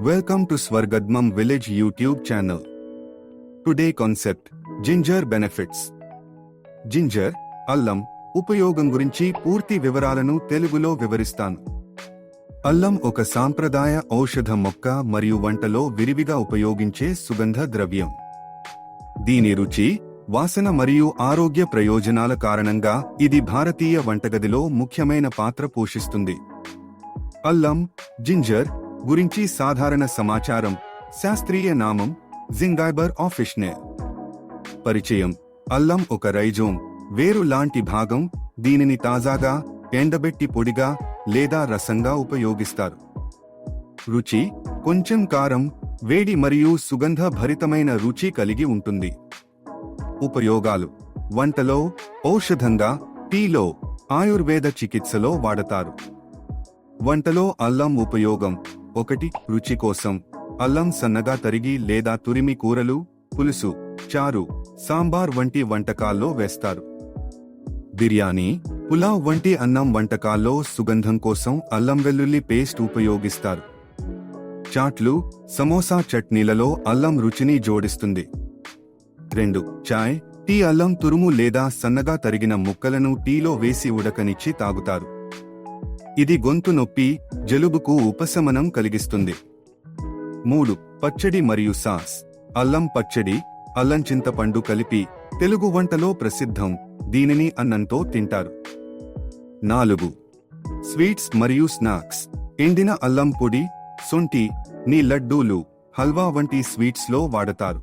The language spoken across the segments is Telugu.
Welcome to Swargadmam Village YouTube channel. Today concept Ginger Benefits. Ginger అల్లం ఉపయోగం గురించి పూర్తి వివరాలను తెలుగులో వివరిస్తాను అల్లం ఒక సాంప్రదాయ ఔషధ మొక్క మరియు వంటలో విరివిగా ఉపయోగించే సుగంధ ద్రవ్యం దీని రుచి వాసన మరియు ఆరోగ్య ప్రయోజనాల కారణంగా ఇది భారతీయ వంటగదిలో ముఖ్యమైన పాత్ర పోషిస్తుంది అల్లం జింజర్ గురించి సాధారణ సమాచారం శాస్త్రీయ నామం జింగైబర్ ఆఫిష్నే పరిచయం అల్లం ఒక రైజోమ్ వేరు లాంటి భాగం దీనిని తాజాగా ఎండబెట్టి పొడిగా లేదా రసంగా ఉపయోగిస్తారు. రుచి కొంచెం కారం వేడి మరియు సుగంధ భరితమైన రుచి కలిగి ఉంటుంది. ఉపయోగాలు వంటలో ఔషధంగా టీలో ఆయుర్వేద చికిత్సలో వాడతారు. వంటలో అల్లం ఉపయోగం ఒకటి రుచి కోసం. అల్లం సన్నగా తరిగి లేదా తురిమి కూరలు పులుసు చారు సాంబార్ వంటి వంటకాల్లో వేస్తారు. బిర్యానీ పులావ్ వంటి అన్నం వంటకాల్లో సుగంధం కోసం అల్లం వెల్లుల్లి పేస్ట్ ఉపయోగిస్తారు. చాట్లు సమోసా చట్నీలలో అల్లం రుచిని జోడిస్తుంది. రెండు చాయ్ టీ అల్లం తురుము లేదా సన్నగా తరిగిన ముక్కలను టీలో వేసి ఉడకనిచ్చి తాగుతారు. ఇది గొంతు నొప్పి జలుబుకు ఉపశమనం కలిగిస్తుంది. మూడు పచ్చడి మరియు సాస్. అల్లం పచ్చడి అల్లం చింతపండు కలిపి తెలుగు వంటలో ప్రసిద్ధం. దీనిని అన్నంతో తింటారు. నాలుగు స్వీట్స్ మరియు స్నాక్స్. ఎండిన అల్లం పొడి సొంటి నీ లడ్డూలు హల్వా వంటి స్వీట్స్లో వాడతారు.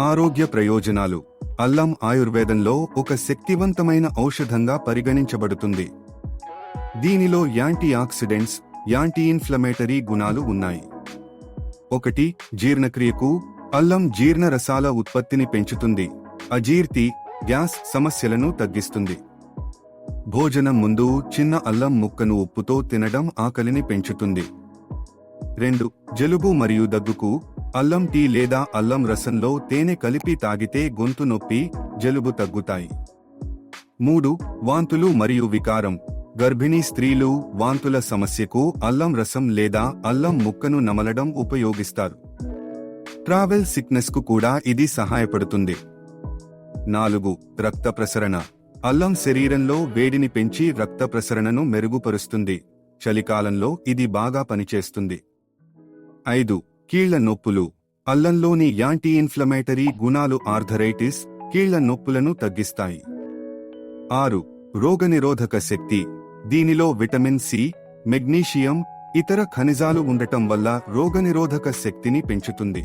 ఆరోగ్య ప్రయోజనాలు. అల్లం ఆయుర్వేదంలో ఒక శక్తివంతమైన ఔషధంగా పరిగణించబడుతుంది. దీనిలో యాంటీ ఆక్సిడెంట్స్ యాంటీ ఇన్ఫ్లమేటరీ గుణాలు ఉన్నాయి. ఒకటి జీర్ణక్రియకు అల్లం జీర్ణ రసాల ఉత్పత్తిని పెంచుతుంది. అజీర్తి గ్యాస్ సమస్యలను తగ్గిస్తుంది. భోజనం ముందు చిన్న అల్లం ముక్కను ఉప్పుతో తినడం ఆకలిని పెంచుతుంది. రెండు జలుబు మరియు దగ్గుకు అల్లం టీ లేదా అల్లం రసంలో తేనె కలిపి తాగితే గొంతు నొప్పి జలుబు తగ్గుతాయి. మూడు వాంతులు మరియు వికారం. గర్భిణీ స్త్రీలు వాంతుల సమస్యకు అల్లం రసం లేదా అల్లం ముక్కను నమలడం ఉపయోగిస్తారు. ట్రావెల్ సిక్నెస్కు కూడా ఇది సహాయపడుతుంది. నాలుగు రక్త ప్రసరణ. అల్లం శరీరంలో వేడిని పెంచి రక్త ప్రసరణను మెరుగుపరుస్తుంది. చలికాలంలో ఇది బాగా పనిచేస్తుంది. ఐదు కీళ్ళ నొప్పులు. అల్లంలోని యాంటీ ఇన్ఫ్లమేటరీ గుణాలు ఆర్థరైటిస్ కీళ్ళ నొప్పులను తగ్గిస్తాయి. ఆరు రోగనిరోధక శక్తి. దీనిలో విటమిన్ సి మెగ్నీషియం ఇతర ఖనిజాలు ఉండటం వల్ల రోగనిరోధక శక్తిని పెంచుతుంది.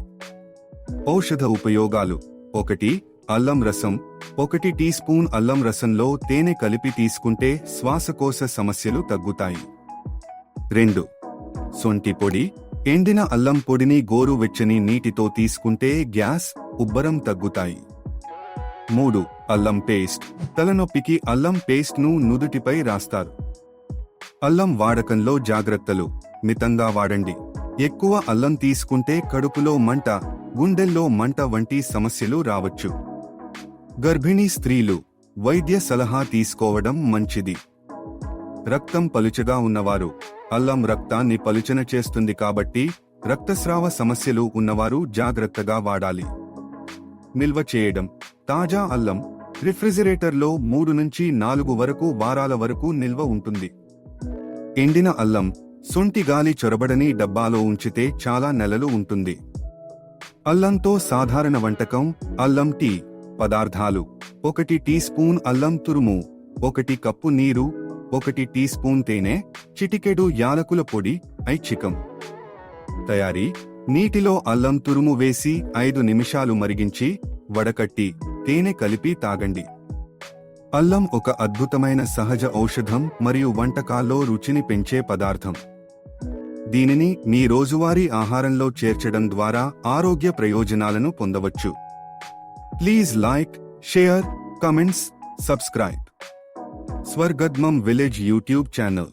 ఔషధ ఉపయోగాలు. ఒకటి అల్లం రసం. ఒకటి టీ స్పూన్ అల్లం రసంలో తేనె కలిపి తీసుకుంటే శ్వాసకోశ సమస్యలు తగ్గుతాయి. రెండు సొంటి పొడి. ఎండిన అల్లం పొడిని గోరువెచ్చని నీటితో తీసుకుంటే గ్యాస్ ఉబ్బరం తగ్గుతాయి. మూడు అల్లం పేస్ట్. తలనొప్పికి అల్లం పేస్ట్ను నుదుటిపై రాస్తారు. అల్లం వాడకంలో జాగ్రత్తలు. మితంగా వాడండి. ఎక్కువ అల్లం తీసుకుంటే కడుపులో మంట గుండెల్లో మంట వంటి సమస్యలు రావచ్చు. గర్భిణీ స్త్రీలు వైద్య సలహా తీసుకోవడం మంచిది. రక్తం పలుచగా ఉన్నవారు అల్లం రక్తాన్ని పలుచన చేస్తుంది కాబట్టి రక్తస్రావ సమస్యలు ఉన్నవారు జాగ్రత్తగా వాడాలి. నిల్వ చేయడం. తాజా అల్లం రిఫ్రిజిరేటర్లో మూడు నుంచి నాలుగు వరకు వారాల వరకు నిల్వ ఉంటుంది. ఎండిన అల్లం సొంటి గాలి చొరబడని డబ్బాలో ఉంచితే చాలా నెలలు ఉంటుంది. అల్లంతో సాధారణ వంటకం అల్లం టీ పదార్థాలు ఒకటి టీ స్పూన్ అల్లం తురుము ఒకటి కప్పు నీరు ఒకటి టీ స్పూన్ తేనె చిటికెడు యాలకుల పొడి ఐచ్ఛికం. తయారీ నీటిలో అల్లం తురుము వేసి ఐదు నిమిషాలు మరిగించి వడకట్టి తేనె కలిపి తాగండి. అల్లం ఒక అద్భుతమైన సహజ ఔషధం మరియు వంటకాల్లో రుచిని పెంచే పదార్థం. దీనిని మీ రోజువారీ ఆహారంలో చేర్చడం ద్వారా ఆరోగ్య ప్రయోజనాలను పొందవచ్చు. Please like share comments subscribe. స్వర్గద్మం village YouTube channel.